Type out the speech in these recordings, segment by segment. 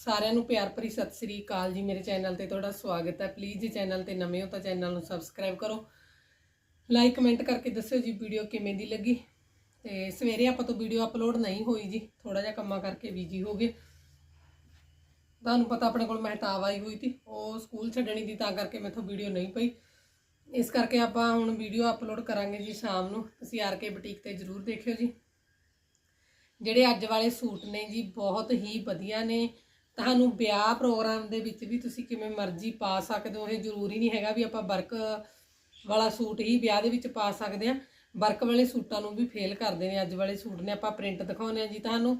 ਸਾਰਿਆਂ ਨੂੰ ਪਿਆਰ ਭਰੀ ਸਤਿ ਸ੍ਰੀ ਅਕਾਲ ਜੀ। ਮੇਰੇ ਚੈਨਲ ਤੇ ਤੁਹਾਡਾ ਸਵਾਗਤ ਹੈ। ਪਲੀਜ਼ ਜੇ ਚੈਨਲ ਤੇ ਨਵੇਂ ਹੋ ਤਾਂ ਚੈਨਲ ਨੂੰ ਸਬਸਕ੍ਰਾਈਬ ਕਰੋ। ਲਾਈਕ ਕਮੈਂਟ ਕਰਕੇ ਦੱਸਿਓ ਜੀ ਵੀਡੀਓ ਕਿਵੇਂ ਦੀ ਲੱਗੀ। ਤੇ ਸਵੇਰੇ ਆਪਾਂ ਤੋਂ ਵੀਡੀਓ ਅਪਲੋਡ ਨਹੀਂ ਹੋਈ ਜੀ। ਥੋੜਾ ਜਿਹਾ ਕੰਮਾਂ ਕਰਕੇ ਬਿਜ਼ੀ ਹੋ ਗਏ। ਤੁਹਾਨੂੰ ਪਤਾ ਆਪਣੇ ਕੋਲ ਮਹਿਤਾਬ ਆਈ ਹੋਈ ਸੀ। ਉਹ ਸਕੂਲ ਛੱਡਣੀ ਦੀ ਤਾਂ ਕਰਕੇ ਮੈਥੋਂ ਵੀਡੀਓ ਨਹੀਂ ਪਈ। ਇਸ ਕਰਕੇ ਆਪਾਂ ਹੁਣ ਵੀਡੀਓ ਅਪਲੋਡ ਕਰਾਂਗੇ ਜੀ ਸ਼ਾਮ ਨੂੰ। ਤੁਸੀਂ ਆਰ ਕੇ ਬੁਟੀਕ ਤੇ ਜਰੂਰ ਦੇਖਿਓ ਜੀ। ਜਿਹੜੇ ਅੱਜ ਵਾਲੇ ਸੂਟ ਨੇ ਜੀ, ਬਹੁਤ ਹੀ ਵਧੀਆ ਨੇ। ਤੁਹਾਨੂੰ ਵਿਆਹ ਪ੍ਰੋਗਰਾਮ ਦੇ ਵਿੱਚ ਵੀ ਤੁਸੀਂ ਕਿਵੇਂ ਮਰਜ਼ੀ ਪਾ ਸਕਦੇ ਹੋ ਇਹ ਜ਼ਰੂਰੀ ਨਹੀਂ ਹੈਗਾ ਵੀ ਆਪਾਂ ਵਰਕ ਵਾਲਾ ਸੂਟ ਹੀ ਵਿਆਹ ਦੇ ਵਿੱਚ ਪਾ ਸਕਦੇ ਆ ਵਰਕ ਵਾਲੇ ਸੂਟਾਂ ਨੂੰ ਵੀ ਫੇਲ ਕਰਦੇ ਨੇ ਅੱਜ ਵਾਲੇ ਸੂਟ ਨੇ ਆਪਾਂ ਪ੍ਰਿੰਟ ਦਿਖਾਉਨੇ ਆ ਜੀ ਤੁਹਾਨੂੰ।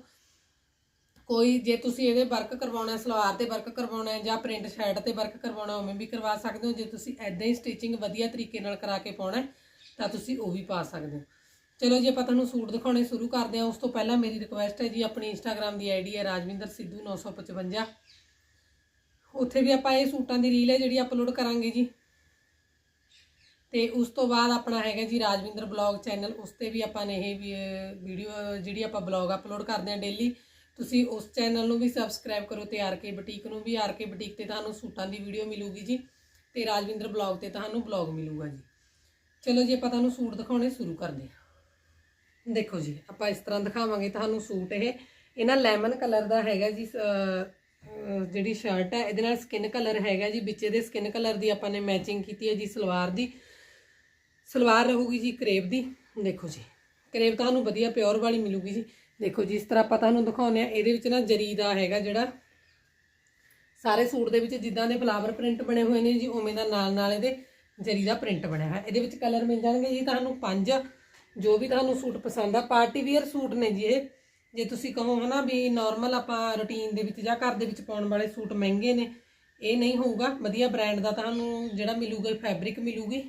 ਕੋਈ ਜੇ ਤੁਸੀਂ ਇਹਦੇ ਵਰਕ ਕਰਵਾਉਣਾ ਹੈ, ਸਲਵਾਰ ਤੇ ਵਰਕ ਕਰਵਾਉਣਾ ਹੈ ਜਾਂ ਪ੍ਰਿੰਟ ਸ਼ਰਟ ਤੇ ਵਰਕ ਕਰਵਾਉਣਾ ਉਵੇਂ ਵੀ ਕਰਵਾ ਸਕਦੇ ਹੋ। ਜੇ ਤੁਸੀਂ ਐਦਾਂ ਹੀ ਸਟਿਚਿੰਗ ਵਧੀਆ ਤਰੀਕੇ ਨਾਲ ਕਰਾ ਕੇ ਪਾਉਣਾ ਤਾਂ ਤੁਸੀਂ ਉਹ ਵੀ ਪਾ ਸਕਦੇ ਹੋ। ਚਲੋ ਜੀ, ਆਪਾਂ ਤੁਹਾਨੂੰ ਸੂਟ ਦਿਖਾਉਣੇ ਸ਼ੁਰੂ ਕਰਦੇ ਹਾਂ। ਉਸ ਤੋਂ ਪਹਿਲਾਂ ਮੇਰੀ ਰਿਕੁਐਸਟ ਹੈ ਜੀ, ਆਪਣੀ ਇੰਸਟਾਗ੍ਰam ਦੀ ਆਈਡੀ ਹੈ ਰਾਜਵਿੰਦਰ ਸਿੱਧੂ 955 ਉੱਥੇ ਵੀ ਆਪਾਂ ਇਹ ਸੂਟਾਂ ਦੀ ਰੀਲ ਹੈ ਜਿਹੜੀ ਅਪਲੋਡ ਕਰਾਂਗੇ ਜੀ। ਤੇ ਉਸ ਤੋਂ ਬਾਅਦ ਆਪਣਾ ਹੈਗਾ ਜੀ ਰਾਜਵਿੰਦਰ ਬਲੌਗ ਚੈਨਲ ਉਸ ਤੇ ਵੀ ਆਪਾਂ ਨੇ ਇਹ ਵੀਡੀਓ ਜਿਹੜੀ ਆਪਾਂ ਬਲੌਗ ਅਪਲੋਡ ਕਰਦੇ ਹਾਂ ਡੇਲੀ ਤੁਸੀਂ ਉਸ ਚੈਨਲ ਨੂੰ ਵੀ ਸਬਸਕ੍ਰਾਈਬ ਕਰੋ ਤੇ ਆਰ ਕੇ ਬੁਟੀਕ ਨੂੰ ਵੀ। ਆਰ ਕੇ ਬੁਟੀਕ ਤੇ ਤੁਹਾਨੂੰ ਸੂਟਾਂ ਦੀ ਵੀਡੀਓ ਮਿਲੂਗੀ ਜੀ। ਤੇ ਰਾਜਵਿੰਦਰ ਬਲੌਗ ਤੇ ਤੁਹਾਨੂੰ ਬਲੌਗ ਮਿਲੂਗਾ ਜੀ। ਚਲੋ ਜੀ, ਆਪਾਂ ਤੁਹਾਨੂੰ ਸੂਟ ਦਿਖਾਉਣੇ ਸ਼ੁਰੂ ਕਰਦੇ ਹਾਂ। ਦੇਖੋ ਜੀ, ਆਪਾਂ ਇਸ ਤਰ੍ਹਾਂ ਦਿਖਾਵਾਂਗੇ ਤੁਹਾਨੂੰ ਸੂਟ ਇਹ। ਇਹ ਨਾ ਲੈਮਨ ਕਲਰ ਦਾ ਹੈਗਾ ਜੀ ਜਿਹੜੀ ਸ਼ਰਟ ਹੈ, ਇਹਦੇ ਨਾਲ ਸਕਿਨ ਕਲਰ ਹੈਗਾ ਜੀ। ਵਿੱਚ ਇਹਦੇ ਸਕਿਨ ਕਲਰ ਦੀ ਆਪਾਂ ਨੇ ਮੈਚਿੰਗ ਕੀਤੀ ਹੈ ਜੀ ਸਲਵਾਰ ਦੀ। ਸਲਵਾਰ ਰਹੂਗੀ ਜੀ ਕਰੇਪ ਦੀ। ਦੇਖੋ ਜੀ, ਕਰੇਪ ਤੁਹਾਨੂੰ ਵਧੀਆ ਪਿਓਰ ਵਾਲੀ ਮਿਲੂਗੀ ਜੀ। ਦੇਖੋ ਜੀ, ਇਸ ਤਰ੍ਹਾਂ ਆਪਾਂ ਤੁਹਾਨੂੰ ਦਿਖਾਉਂਦੇ ਆ ਇਹਦੇ ਵਿੱਚ ਨਾ ਜਰੀ ਦਾ ਹੈਗਾ ਜਿਹੜਾ, ਸਾਰੇ ਸੂਟ ਦੇ ਵਿੱਚ ਜਿੱਦਾਂ ਦੇ ਫਲਾਵਰ ਪ੍ਰਿੰਟ ਬਣੇ ਹੋਏ ਨੇ ਜੀ, ਉਵੇਂ ਦਾ ਨਾਲ ਨਾਲ ਇਹਦੇ ਜਰੀ ਦਾ ਪ੍ਰਿੰਟ ਬਣਿਆ ਹੋਇਆ। ਇਹਦੇ ਵਿੱਚ ਕਲਰ ਮਿਲ ਜਾਣਗੇ ਜੀ ਤੁਹਾਨੂੰ ਪੰਜ। ਜੋ ਵੀ ਤੁਹਾਨੂੰ ਸੂਟ ਪਸੰਦ ਆ, ਪਾਰਟੀ ਵੇਅਰ ਸੂਟ ਨੇ ਜੀ ਇਹ। ਜੇ ਤੁਸੀਂ ਕਹੋ ਹਨਾ ਵੀ ਨਾਰਮਲ ਆਪਾਂ ਰੁਟੀਨ ਦੇ ਵਿੱਚ ਜਾਂ ਘਰ ਦੇ ਵਿੱਚ ਪਾਉਣ ਵਾਲੇ ਸੂਟ ਮਹਿੰਗੇ ਨੇ, ਇਹ ਨਹੀਂ ਹੋਊਗਾ। ਵਧੀਆ ਬ੍ਰਾਂਡ ਦਾ ਤੁਹਾਨੂੰ ਜਿਹੜਾ ਮਿਲੂਗਾ ਫੈਬਰਿਕ ਮਿਲੂਗੀ।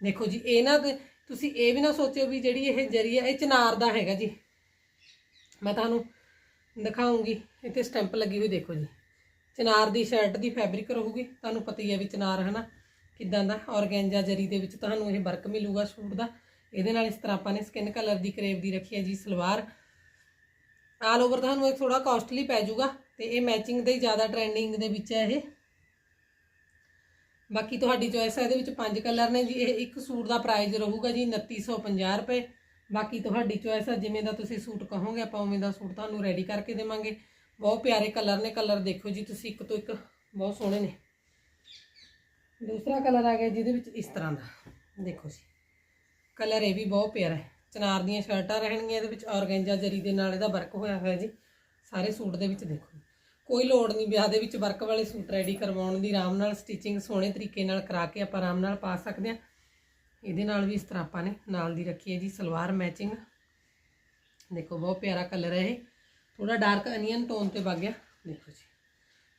ਦੇਖੋ ਜੀ, ਇਹ ਨਾ ਤੁਸੀਂ ਇਹ ਵੀ ਨਾ ਸੋਚਿਓ ਵੀ ਜਿਹੜੀ ਇਹ ਜਰੀ ਹੈ ਇਹ ਚਨਾਰ ਦਾ ਹੈਗਾ ਜੀ। ਮੈਂ ਤੁਹਾਨੂੰ ਦਿਖਾਉਂਗੀ, ਇੱਥੇ ਸਟੈਂਪ ਲੱਗੀ ਹੋਈ ਦੇਖੋ ਜੀ। ਚਨਾਰ ਦੀ ਸ਼ਰਟ ਦੀ ਫੈਬਰਿਕ ਰਹੂਗੀ। ਤੁਹਾਨੂੰ ਪਤਾ ਹੀ ਹੈ ਵੀ ਚਨਾਰ ਹਨਾ, ਕਿਦਾਂ ਦਾ ਔਰਗੈਂਜਾ ਜਰੀ ਦੇ ਵਿੱਚ ਤੁਹਾਨੂੰ ਇਹ ਵਰਕ ਮਿਲੂਗਾ ਸੂਟ ਦਾ। ਇਹਦੇ ਨਾਲ ਇਸ ਤਰ੍ਹਾਂ ਆਪਾਂ ਨੇ ਸਕਿਨ ਕਲਰ ਦੀ ਕਰੇਵ ਦੀ ਰੱਖੀ ਹੈ ਜੀ, ਸਲਵਾਰ। ਆਲ ਓਵਰ ਤੁਹਾਨੂੰ ਇਹ ਥੋੜਾ ਕਾਸਟਲੀ ਪੈ ਜਾਊਗਾ ਤੇ ਇਹ ਮੈਚਿੰਗ ਦੇ ਜ਼ਿਆਦਾ ਟ੍ਰੈਂਡਿੰਗ ਦੇ ਵਿੱਚ ਹੈ ਇਹ। ਬਾਕੀ ਤੁਹਾਡੀ ਚੋਇਸ ਹੈ, ਇਹਦੇ ਵਿੱਚ ਪੰਜ ਕਲਰ ਨੇ ਜੀ, ਇਹ ਇੱਕ ਸੂਟ ਦਾ ਪ੍ਰਾਈਸ ਰਹੂਗਾ ਜੀ 2950 ਰੁਪਏ। ਬਾਕੀ ਤੁਹਾਡੀ ਚੋਇਸ ਹੈ ਜਿਵੇਂ ਦਾ ਤੁਸੀਂ ਸੂਟ ਕਹੋਗੇ, ਆਪਾਂ ਉਵੇਂ ਦਾ ਸੂਟ ਤੁਹਾਨੂੰ ਰੈਡੀ ਕਰਕੇ ਦੇਵਾਂਗੇ। ਬਹੁਤ ਪਿਆਰੇ ਕਲਰ ਨੇ ਕਲਰ ਦੇਖੋ ਜੀ ਤੁਸੀਂ, ਇੱਕ ਤੋਂ ਇੱਕ ਬਹੁਤ ਸੋਹਣੇ ਨੇ। ਦੂਸਰਾ ਕਲਰ ਆ ਗਿਆ ਜਿਹਦੇ ਵਿੱਚ ਇਸ ਤਰ੍ਹਾਂ ਦਾ। ਦੇਖੋ ਜੀ। ਕਲਰ ਇਹ ਵੀ ਬਹੁਤ ਪਿਆਰਾ ਹੈ। ਚਨਾਰ ਦੀਆਂ ਸ਼ਰਟਾਂ ਰਹਿਣਗੀਆਂ ਇਹਦੇ ਵਿੱਚ, ਔਰਗੈਂਜਾ ਜਰੀ ਦੇ ਨਾਲ ਇਹਦਾ ਵਰਕ ਹੋਇਆ ਹੋਇਆ ਜੀ। ਸਾਰੇ ਸੂਟ ਦੇ ਵਿੱਚ ਦੇਖੋ। ਕੋਈ ਲੋੜ ਨਹੀਂ ਵਿਆਹ ਦੇ ਵਿੱਚ ਵਰਕ ਵਾਲੇ ਸੂਟ ਰੈਡੀ ਕਰਵਾਉਣ ਦੀ, ਆਰਾਮ ਨਾਲ ਸਟਿਚਿੰਗ ਸੋਹਣੇ ਤਰੀਕੇ ਨਾਲ ਕਰਾ ਕੇ ਆਪਾਂ ਆਰਾਮ ਨਾਲ ਪਾ ਸਕਦੇ ਹਾਂ। ਇਹਦੇ ਨਾਲ ਵੀ ਇਸ ਤਰ੍ਹਾਂ ਆਪਾਂ ਨੇ ਨਾਲ ਦੀ ਰੱਖੀ ਹੈ ਜੀ, ਸਲਵਾਰ ਮੈਚਿੰਗ ਦੇਖੋ, ਬਹੁਤ ਪਿਆਰਾ ਕਲਰ ਹੈ ਇਹ। ਥੋੜਾ ਡਾਰਕ ਅਨੀਅਨ ਟੋਨ ਤੇ ਵਗ ਗਿਆ। ਦੇਖੋ ਜੀ।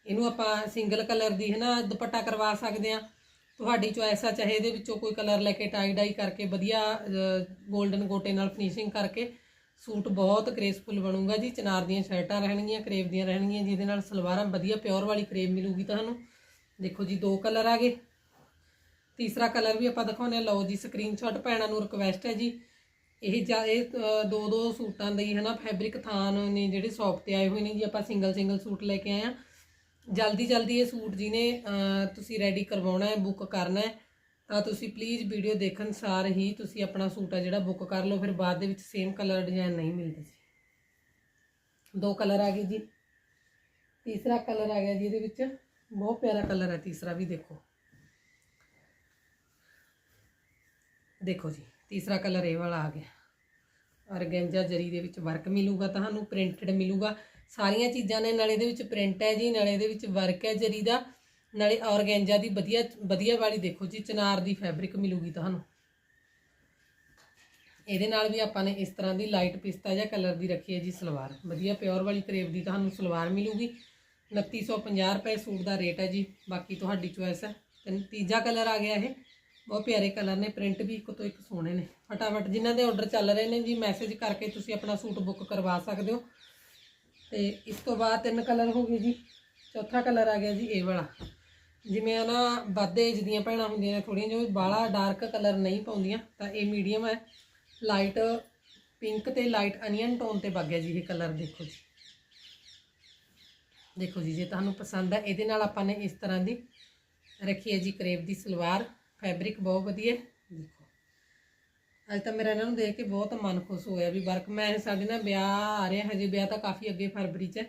ਇਹਨੂੰ ਆਪਾਂ ਸਿੰਗਲ ਕਲਰ ਦੀ ਹੈ ਨਾ, ਦੁਪੱਟਾ ਕਰਵਾ ਸਕਦੇ ਆ ਤੁਹਾਡੀ ਚੋਇਸ ਆ, ਚਾਹੇ ਇਹਦੇ ਵਿੱਚੋਂ ਕੋਈ ਕਲਰ ਲੈ ਕੇ ਟਾਈ ਡਾਈ ਕਰਕੇ, ਵਧੀਆ 골ਡਨ ਗੋਟੇ ਨਾਲ ਫਿਨਿਸ਼ਿੰਗ ਕਰਕੇ, ਸੂਟ ਬਹੁਤ ਗ੍ਰੇਸਫੁਲ ਬਣੂਗਾ ਜੀ। ਚਨਾਰ ਦੀਆਂ ਸ਼ਰਟਾਂ ਰਹਿਣਗੀਆਂ ਕਰੇਵ ਦੀਆਂ ਰਹਿਣਗੀਆਂ, ਜਿਹਦੇ ਨਾਲ ਸਲਵਾਰਾਂ ਵਧੀਆ ਪਿਓਰ ਵਾਲੀ ਕਰੇਵ ਮਿਲੂਗੀ ਤੁਹਾਨੂੰ। ਦੇਖੋ ਜੀ, ਦੋ ਕਲਰ ਆ ਗਏ। ਤੀਸਰਾ ਕਲਰ ਵੀ ਆਪਾਂ ਦਿਖਾਉਂਦੇ ਆ ਲਓ ਜੀ ਸਕਰੀਨਸ਼ਾਟ ਭੈਣਾਂ ਨੂੰ ਰਿਕਵੈਸਟ ਹੈ ਜੀ। ਇਹ ਜਾਂ, ਇਹ ਦੋ ਦੋ ਸੂਟਾਂ ਦੀ ਹੈ ਨਾ ਫੈਬਰਿਕ ਥਾਨ ਨੇ ਜਿਹੜੇ ਸ਼ੌਪ ਤੇ ਆਏ ਹੋਏ ਨੇ ਜੀ। ਆਪਾਂ ਸਿੰਗਲ ਸਿੰਗਲ ਸੂਟ ਲੈ ਕੇ ਆਏ ਆ ਜਲਦੀ ਜਲਦੀ ਇਹ ਸੂਟ ਜੀ ਤੁਸੀਂ ਰੈਡੀ ਕਰਵਾਉਣਾ ਹੈ ਬੁੱਕ ਕਰਨਾ ਹੈ, ਤਾਂ ਤੁਸੀਂ ਪਲੀਜ਼ ਵੀਡੀਓ ਦੇਖਣ ਸਾਰ ਹੀ ਤੁਸੀਂ ਆਪਣਾ ਸੂਟ ਆ ਜਿਹੜਾ ਬੁੱਕ ਕਰ ਲਓ, ਫਿਰ ਬਾਅਦ ਦੇ ਵਿੱਚ ਸੇਮ ਕਲਰ ਡਿਜ਼ਾਈਨ ਨਹੀਂ ਮਿਲਦੇ ਜੀ। ਦੋ ਕਲਰ ਆ ਗਏ ਜੀ। ਤੀਸਰਾ ਕਲਰ ਆ ਗਿਆ ਜੀ ਇਹਦੇ ਵਿੱਚ। ਬਹੁਤ ਪਿਆਰਾ ਕਲਰ ਹੈ, ਤੀਸਰਾ ਵੀ ਦੇਖੋ। ਦੇਖੋ ਜੀ, ਤੀਸਰਾ ਕਲਰ ਇਹ ਵਾਲਾ ਆ ਗਿਆ। ਔਰਗੈਂਜਾ ਜਰੀ ਦੇ ਵਿੱਚ ਵਰਕ ਮਿਲੂਗਾ, ਤੁਹਾਨੂੰ ਪ੍ਰਿੰਟਡ ਮਿਲੂਗਾ। ਸਾਰੀਆਂ ਚੀਜ਼ਾਂ ਨੇ, ਨਾਲੇ ਇਹਦੇ ਵਿੱਚ ਪ੍ਰਿੰਟ ਹੈ ਜੀ, ਨਾਲੇ ਇਹਦੇ ਵਿੱਚ ਵਰਕ ਹੈ ਜਰੀ ਦਾ, ਨਾਲੇ ਔਰਗੈਂਜਾ ਦੀ ਵਧੀਆ ਵਧੀਆ ਵਾਲੀ ਦੇਖੋ ਜੀ, ਚਨਾਰ ਦੀ ਫੈਬਰਿਕ ਮਿਲੂਗੀ ਤੁਹਾਨੂੰ। ਇਹਦੇ ਨਾਲ ਵੀ ਆਪਾਂ ਨੇ ਇਸ ਤਰ੍ਹਾਂ ਦੀ ਲਾਈਟ ਪਿਸਤਾ ਜਾਂ ਕਲਰ ਦੀ ਰੱਖੀ ਹੈ ਜੀ ਸਲਵਾਰ। ਵਧੀਆ ਪਿਓਰ ਵਾਲੀ ਕਰੇਵ ਦੀ ਤੁਹਾਨੂੰ ਸਲਵਾਰ ਮਿਲੂਗੀ। 2950 ਰੁਪਏ ਸੂਟ ਦਾ ਰੇਟ ਹੈ ਜੀ, ਬਾਕੀ ਤੁਹਾਡੀ ਚੋਇਸ ਹੈ। ਤੇ ਤੀਜਾ ਕਲਰ ਆ ਗਿਆ ਇਹ। ਬਹੁਤ ਪਿਆਰੇ ਕਲਰ ਨੇ ਪ੍ਰਿੰਟ ਵੀ ਇੱਕ ਤੋਂ ਇੱਕ ਸੋਹਣੇ ਨੇ। ਫਟਾਫਟ ਜਿਨ੍ਹਾਂ ਦੇ ਆਰਡਰ ਚੱਲ ਰਹੇ ਨੇ ਜੀ ਮੈਸੇਜ ਕਰਕੇ ਤੁਸੀਂ ਆਪਣਾ ਸੂਟ ਬੁੱਕ ਕਰਵਾ ਸਕਦੇ ਹੋ। ਤੇ ਇਸ ਤੋਂ ਬਾਅਦ ਤਿੰਨ ਕਲਰ ਹੋ ਗਏ ਜੀ। ਚੌਥਾ ਕਲਰ ਆ ਗਿਆ ਜੀ ਇਹ ਵਾਲਾ। ਜਿਵੇਂ ਆ ਨਾ ਵੱਧ ਏਜ ਦੀਆਂ ਭੈਣਾਂ ਹੁੰਦੀਆਂ ਨੇ ਥੋੜੀਆਂ ਜੋ ਬਾਲਾ ਡਾਰਕ ਕਲਰ ਨਹੀਂ ਪਾਉਂਦੀਆਂ, ਤਾਂ ਇਹ ਮੀਡੀਅਮ ਹੈ। ਲਾਈਟ ਪਿੰਕ ਤੇ ਲਾਈਟ ਅਨੀਅਨ ਟੋਨ ਤੇ ਵਗ ਗਿਆ ਜੀ ਇਹ ਕਲਰ, ਦੇਖੋ ਜੀ। ਦੇਖੋ ਜੀ, ਜੇ ਤੁਹਾਨੂੰ ਪਸੰਦ ਹੈ, ਇਹਦੇ ਨਾਲ ਆਪਾਂ ਨੇ ਇਸ ਤਰ੍ਹਾਂ ਦੀ ਰੱਖੀ ਹੈ ਜੀ, ਕਰੇਪ ਦੀ ਸਲਵਾਰ। ਫੈਬਰਿਕ ਬਹੁਤ ਵਧੀਆ ਹੈ। ਅੱਜ ਤਾਂ ਮੇਰਾ ਇਹਨਾਂ ਨੂੰ ਦੇਖ ਕੇ ਬਹੁਤ ਮਨ ਖੁਸ਼ ਹੋਇਆ ਵੀ ਵਰਕ, ਮੈਂ ਸਾਡੇ ਨਾਲ ਵਿਆਹ ਆ ਰਿਹਾ, ਹਜੇ ਵਿਆਹ ਤਾਂ ਕਾਫੀ ਅੱਗੇ ਫਰਵਰੀ 'ਚ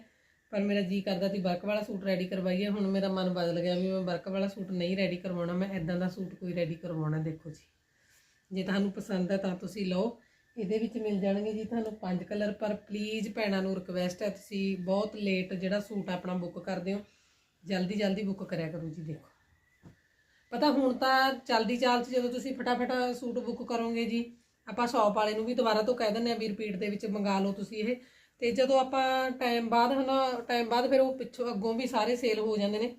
ਪਰ ਮੇਰਾ ਜੀ ਕਰਦਾ ਸੀ ਵਰਕ ਵਾਲਾ ਸੂਟ ਰੈਡੀ ਕਰਵਾਈਏ, ਹੁਣ ਮੇਰਾ ਮਨ ਬਦਲ ਗਿਆ ਵੀ ਮੈਂ ਵਰਕ ਵਾਲਾ ਸੂਟ ਨਹੀਂ ਰੈਡੀ ਕਰਵਾਉਣਾ, ਮੈਂ ਇਦਾਂ ਦਾ ਸੂਟ ਕੋਈ ਰੈਡੀ ਕਰਵਾਉਣਾ, ਦੇਖੋ ਜੀ। ਜੇ ਤੁਹਾਨੂੰ ਪਸੰਦ ਹੈ ਤਾਂ ਤੁਸੀਂ ਲਓ, ਇਹਦੇ ਵਿੱਚ ਮਿਲ ਜਾਣਗੇ ਜੀ ਤੁਹਾਨੂੰ ਪੰਜ ਕਲਰ, ਪਰ ਪਲੀਜ਼ ਭੈਣਾਂ ਨੂੰ ਰਿਕਵੈਸਟ ਹੈ, ਤੁਸੀਂ ਬਹੁਤ ਲੇਟ ਜਿਹੜਾ ਸੂਟ ਆਪਣਾ ਬੁੱਕ ਕਰਦੇ ਹੋ ਜਲਦੀ ਜਲਦੀ ਬੁੱਕ ਕਰਿਆ ਕਰੋ ਜੀ, ਦੇਖੋ। ਪਤਾ ਹੁਣ ਤਾਂ ਚਲਦੀ ਚਾਲ 'ਚ ਜਦੋਂ ਤੁਸੀਂ ਫਟਾਫਟ ਸੂਟ ਬੁੱਕ ਕਰੋਗੇ ਜੀ, ਆਪਾਂ ਸੌਪ ਵਾਲੇ ਨੂੰ ਵੀ ਦੁਬਾਰਾ ਤੋਂ ਕਹਿ ਦਿੰਦੇ ਆ ਵੀ ਰਿਪੀਟ ਦੇ ਵਿੱਚ ਮੰਗਾ ਲਓ ਤੁਸੀਂ ਇਹ। ਤੇ ਜਦੋਂ ਆਪਾਂ ਟਾਈਮ ਬਾਅਦ ਹਨਾ ਟਾਈਮ ਬਾਅਦ ਫਿਰ ਉਹ ਪਿੱਛੋਂ ਅੱਗੋਂ ਵੀ ਸਾਰੇ ਸੇਲ ਹੋ ਜਾਂਦੇ ਨੇ।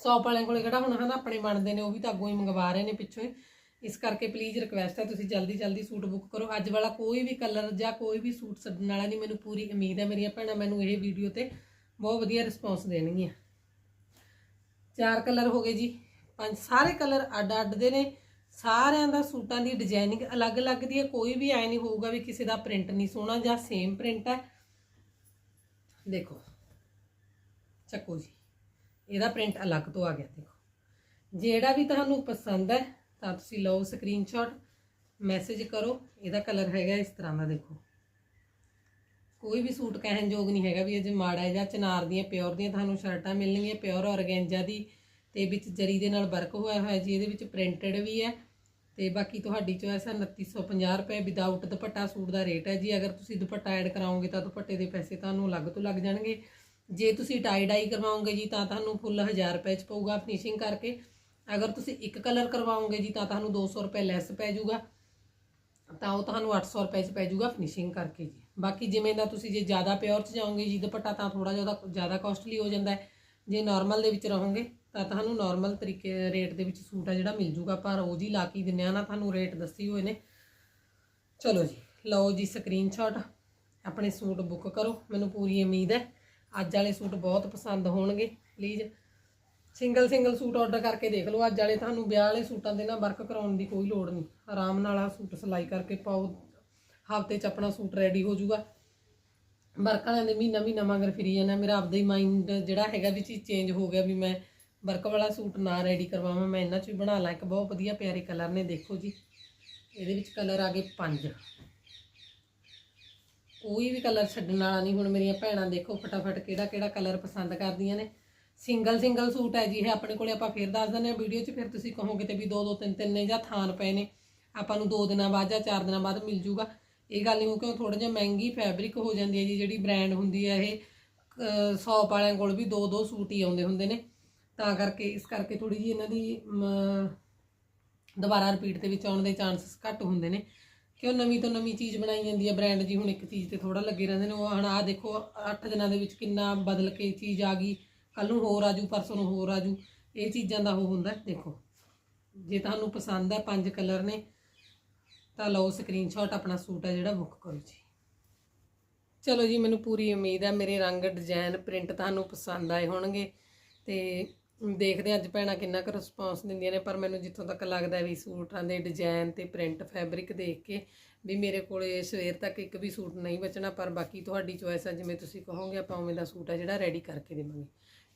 ਸ਼ਾਪ ਵਾਲਿਆਂ ਕੋਲੇ ਕਿਹੜਾ ਹੁਣ ਹਨਾ ਆਪਣੇ ਬਣਦੇ ਨੇ, ਉਹ ਵੀ ਤਾਂ ਅੱਗੋਂ ਹੀ ਮੰਗਵਾ ਰਹੇ ਨੇ ਪਿੱਛੋਂ ਹੀ। ਇਸ ਕਰਕੇ ਪਲੀਜ਼ ਰਿਕਵੈਸਟ ਹੈ ਤੁਸੀਂ ਜਲਦੀ ਜਲਦੀ ਸੂਟ ਬੁੱਕ ਕਰੋ। ਅੱਜ ਵਾਲਾ ਕੋਈ ਵੀ ਕਲਰ ਜਾਂ ਕੋਈ ਵੀ ਸੂਟ ਸੱਦਣ ਵਾਲਾ ਨਹੀਂ, ਮੈਨੂੰ ਪੂਰੀ ਉਮੀਦ ਹੈ ਮੇਰੀਆਂ ਭੈਣਾਂ ਮੈਨੂੰ ਇਹ ਵੀਡੀਓ ਤੇ ਬਹੁਤ ਵਧੀਆ ਰਿਸਪੌਂਸ ਦੇਣਗੀਆਂ। ਚਾਰ ਕਲਰ ਹੋ ਗਏ ਜੀ। ਪੰਜ ਸਾਰੇ ਕਲਰ ਅੱਡ ਅੱਡ ਦੇ ਨੇ। ਸਾਰਿਆਂ ਦਾ ਸੂਟਾਂ ਦੀ ਡਿਜ਼ਾਈਨਿੰਗ ਅਲੱਗ-ਅਲੱਗ ਦੀ ਹੈ। ਕੋਈ ਵੀ ਐ ਨਹੀਂ ਹੋਊਗਾ ਵੀ ਕਿਸੇ ਦਾ ਪ੍ਰਿੰਟ ਨਹੀਂ ਸੋਹਣਾ ਜਾਂ ਸੇਮ ਪ੍ਰਿੰਟ ਹੈ। ਦੇਖੋ, ਚੱਕੋ ਜੀ। ਇਹਦਾ ਪ੍ਰਿੰਟ ਅਲੱਗ ਤੋਂ ਆ ਗਿਆ, ਦੇਖੋ। ਜਿਹੜਾ ਵੀ ਤੁਹਾਨੂੰ ਪਸੰਦ ਹੈ, ਤਾਂ ਤੁਸੀਂ ਲਓ ਸਕਰੀਨਸ਼ਾਟ ਮੈਸੇਜ ਕਰੋ। ਇਹਦਾ ਕਲਰ ਹੈਗਾ ਇਸ ਤਰ੍ਹਾਂ ਦਾ, ਦੇਖੋ। ਕੋਈ ਵੀ ਸੂਟ ਕਹਿਣ ਯੋਗ ਨਹੀਂ ਹੈਗਾ ਵੀ ਅਜੇ ਮਾੜਾ ਜਾਂ ਚਨਾਰ ਦੀਆਂ, ਪਿਓਰ ਦੀਆਂ ਤੁਹਾਨੂੰ ਸ਼ਰਟਾਂ ਮਿਲਣਗੀਆਂ, ਪਿਓਰ ਔਰਗੈਂਜਾ ਦੀ ਤੇ ਵਿੱਚ ਜਰੀ ਦੇ ਨਾਲ ਵਰਕ ਹੋਇਆ ਹੋਇਆ ਜੀ, ਇਹਦੇ ਵਿੱਚ ਪ੍ਰਿੰਟਡ ਵੀ ਹੈ ਤੇ ਬਾਕੀ ਤੁਹਾਡੀ ਚੋਇਸ ਹੈ 2950 ਰੁਪਏ ਵਿਦਆਊਟ ਦੁਪੱਟਾ ਸੂਟ ਦਾ ਰੇਟ ਹੈ ਜੀ, ਅਗਰ ਤੁਸੀਂ ਦੁਪੱਟਾ ਐਡ ਕਰਾਓਗੇ ਤਾਂ ਦੁਪੱਟੇ ਦੇ ਪੈਸੇ ਤੁਹਾਨੂੰ ਅਲੱਗ ਤੋਂ ਲੱਗ ਜਾਣਗੇ। ਜੇ ਤੁਸੀਂ ਟਾਈ ਡਾਈ ਕਰਵਾਓਗੇ ਜੀ, ਤਾਂ ਤੁਹਾਨੂੰ ਫੁੱਲ 1000 ਰੁਪਏ ਚ ਪਊਗਾ ਫਿਨਿਸ਼ਿੰਗ ਕਰਕੇ। ਅਗਰ ਤੁਸੀਂ ਇੱਕ ਕਲਰ ਕਰਵਾਓਗੇ ਜੀ, ਤਾਂ ਤੁਹਾਨੂੰ 200 ਰੁਪਏ ਲੈਸ ਪੈ ਜਾਊਗਾ। ਤਾਂ ਉਹ ਤੁਹਾਨੂੰ 800 ਰੁਪਏ ਚ ਪੈ ਜਾਊਗਾ ਫਿਨਿਸ਼ਿੰਗ ਕਰਕੇ ਜੀ। ਬਾਕੀ ਜਿਵੇਂ ਦਾ ਤੁਸੀਂ ਜੇ ਜ਼ਿਆਦਾ ਪਿਓਰ ਚ ਜਾਓਗੇ ਜੀ, ਦੁਪੱਟਾ ਤਾਂ ਥੋੜਾ ਜਿਹਾ ਜ਼ਿਆਦਾ ਕਾਸਟਲੀ ਹੋ ਜਾਂਦਾ ਹੈ। ਜੇ ਨਾਰਮਲ ਦੇ ਵਿੱਚ ਰਹੋਗੇ, ਤਾਂ ਤੁਹਾਨੂੰ ਨਾਰਮਲ ਤਰੀਕੇ ਰੇਟ ਦੇ ਵਿੱਚ ਸੂਟ ਆ ਜਿਹੜਾ ਮਿਲ ਜੂਗਾ ਪਰ ਉਹ ਜੀ ਲਾ ਕੇ ਦਿੰਨੇ ਆ ਨਾ, ਤੁਹਾਨੂੰ ਰੇਟ ਦੱਸੀ ਹੋਏ ਨੇ। ਚਲੋ ਜੀ, ਲਓ ਜੀ ਸਕਰੀਨਸ਼ਾਟ ਆਪਣੇ ਸੂਟ ਬੁੱਕ ਕਰੋ, ਮੈਨੂੰ ਪੂਰੀ ਉਮੀਦ ਹੈ। ਅੱਜ ਵਾਲੇ ਸੂਟ ਬਹੁਤ ਪਸੰਦ ਹੋਣਗੇ please single single suit order ਕਰਕੇ ਦੇਖ ਲਓ। ਅੱਜ ਵਾਲੇ ਤੁਹਾਨੂੰ ਵਿਆਹ ਵਾਲੇ ਸੂਟਾਂ ਦੇ ਨਾਲ ਵਰਕ ਕਰਾਉਣ ਦੀ ਕੋਈ ਲੋੜ ਨਹੀਂ। ਆਰਾਮ ਨਾਲ ਆ ਸੂਟ ਸਿਲਾਈ ਕਰਕੇ ਪਾਓ। ਹਫ਼ਤੇ 'ਚ ਆਪਣਾ ਸੂਟ ਰੈਡੀ ਹੋ ਜਾਊਗਾ। ਵਰਕ ਵਾਲਿਆਂ ਦੇ ਮਹੀਨਾ ਮਹੀਨਾ ਮਗਰ ਫਿਰੀ ਜਾਣਾ। ਮੇਰਾ ਆਪਦਾ ਹੀ ਮਾਈਂਡ ਜਿਹੜਾ ਹੈਗਾ ਵੀ ਚੀਜ਼ ਚੇਂਜ ਹੋ ਗਿਆ ਵੀ ਮੈਂ ਵਰਕ ਵਾਲਾ ਸੂਟ ਨਾ ਰੈਡੀ ਕਰਵਾਵਾਂ। ਮੈਂ ਇਹਨਾਂ 'ਚ ਵੀ ਬਣਾ ਲਾਂ। ਇੱਕ ਬਹੁਤ ਵਧੀਆ ਪਿਆਰੇ ਕਲਰ ਨੇ, ਦੇਖੋ ਜੀ। ਇਹਦੇ ਵਿੱਚ ਕਲਰ ਆ ਗਏ ਪੰਜ। ਕੋਈ ਵੀ ਕਲਰ ਛੱਡਣ ਵਾਲਾ ਨਹੀਂ। ਹੁਣ ਮੇਰੀਆਂ ਭੈਣਾਂ ਦੇਖੋ ਫਟਾਫਟ ਕਿਹੜਾ ਕਿਹੜਾ ਕਲਰ ਪਸੰਦ ਕਰਦੀਆਂ ਨੇ। ਸਿੰਗਲ ਸਿੰਗਲ ਸੂਟ ਹੈ ਜੀ, ਇਹ ਆਪਣੇ ਕੋਲੇ ਆਪਾਂ ਫੇਰ ਦੱਸ ਦਿੰਦੇ ਹਾਂ ਵੀਡੀਓ 'ਚ, ਫਿਰ ਤੁਸੀਂ ਕਹੋਗੇ ਤੇ ਵੀ ਦੋ ਦੋ ਤਿੰਨ ਤਿੰਨ ਨੇ ਜਾਂ ਥਾਨ ਪਏ ਨੇ। ਆਪਾਂ ਨੂੰ ਦੋ ਦਿਨਾਂ ਬਾਅਦ ਜਾਂ ਚਾਰ ਦਿਨਾਂ ਬਾਅਦ ਮਿਲ ਜੂਗਾ। ਇਹ ਗੱਲ ਨਹੀਂ ਕਿਉਂ ਥੋੜਾ ਜਿਹਾ ਮਹਿੰਗੀ ਫੈਬਰਿਕ ਹੋ ਜਾਂਦੀ ਹੈ ਜੀ, ਜਿਹੜੀ ਬ੍ਰਾਂਡ ਹੁੰਦੀ ਹੈ ਇਹ ਸ਼ੌਪ ਵਾਲਿਆਂ ਕੋਲ ਵੀ ਦੋ ਦੋ ਸੂਟ ਹੀ ਆਉਂਦੇ ਹੁੰਦੇ ਨੇ। ਤਾਂ ਕਰਕੇ ਇਸ ਕਰਕੇ ਥੋੜੀ ਜੀ ਇਹਨਾਂ ਦੀ ਦੁਬਾਰਾ ਰਿਪੀਟ ਦੇ ਵਿੱਚ ਆਉਣ ਦੇ ਚਾਂਸਸ ਘੱਟ ਹੁੰਦੇ ਨੇ। ਕਿਉਂ ਨਵੀਂ ਤੋਂ ਨਵੀਂ ਚੀਜ਼ ਬਣਾਈ ਜਾਂਦੀ ਹੈ ਬ੍ਰਾਂਡ ਜੀ, ਹੁਣ ਇੱਕ ਚੀਜ਼ ਤੇ ਥੋੜਾ ਲੱਗੇ ਰਹਿੰਦੇ ਨੇ। ਉਹ ਹੁਣ ਆਹ ਦੇਖੋ 8 ਦਿਨਾਂ ਦੇ ਵਿੱਚ ਕਿੰਨਾ ਬਦਲ ਕੇ ਚੀਜ਼ ਆ ਗਈ। ਕੱਲ ਨੂੰ ਹੋਰ ਆਜੂ, ਪਰਸੋਂ ਨੂੰ ਹੋਰ ਆਜੂ, ਇਹ ਚੀਜ਼ਾਂ ਦਾ ਉਹ ਹੁੰਦਾ, ਦੇਖੋ। ਜੇ ਤੁਹਾਨੂੰ ਪਸੰਦ ਹੈ ਪੰਜ ਕਲਰ ਨੇ, ਤਾਂ ਲਓ ਸਕਰੀਨਸ਼ਾਟ ਆਪਣਾ ਸੂਟ ਆ ਜਿਹੜਾ ਬੁੱਕ ਕਰੋ ਜੀ। ਚਲੋ ਜੀ, ਮੈਨੂੰ ਪੂਰੀ ਉਮੀਦ ਆ ਮੇਰੇ ਰੰਗ ਡਿਜ਼ਾਈਨ ਪ੍ਰਿੰਟ ਤੁਹਾਨੂੰ ਪਸੰਦ ਆਏ ਹੋਣਗੇ ਤੇ ਦੇਖਦੇ ਹਾਂ ਅੱਜ ਭੈਣਾਂ ਕਿੰਨਾ ਕੁ ਰਿਸਪੌਂਸ ਦਿੰਦੀਆਂ ਨੇ, ਪਰ ਮੈਨੂੰ ਜਿੱਥੋਂ ਤੱਕ ਲੱਗਦਾ ਵੀ ਸੂਟਾਂ ਦੇ ਡਿਜ਼ਾਈਨ ਤੇ ਪ੍ਰਿੰਟ ਫੈਬਰਿਕ ਦੇਖ ਕੇ ਵੀ ਮੇਰੇ ਕੋਲੇ ਸਵੇਰ ਤੱਕ ਇੱਕ ਵੀ ਸੂਟ ਨਹੀਂ ਬਚਣਾ, ਪਰ ਬਾਕੀ ਤੁਹਾਡੀ ਚੋਇਸ ਆ, ਜਿਵੇਂ ਤੁਸੀਂ ਕਹੋਗੇ ਆਪਾਂ ਉਵੇਂ ਦਾ ਸੂਟ ਆ ਜਿਹੜਾ ਰੈਡੀ ਕਰਕੇ ਦੇਵਾਂਗੇ।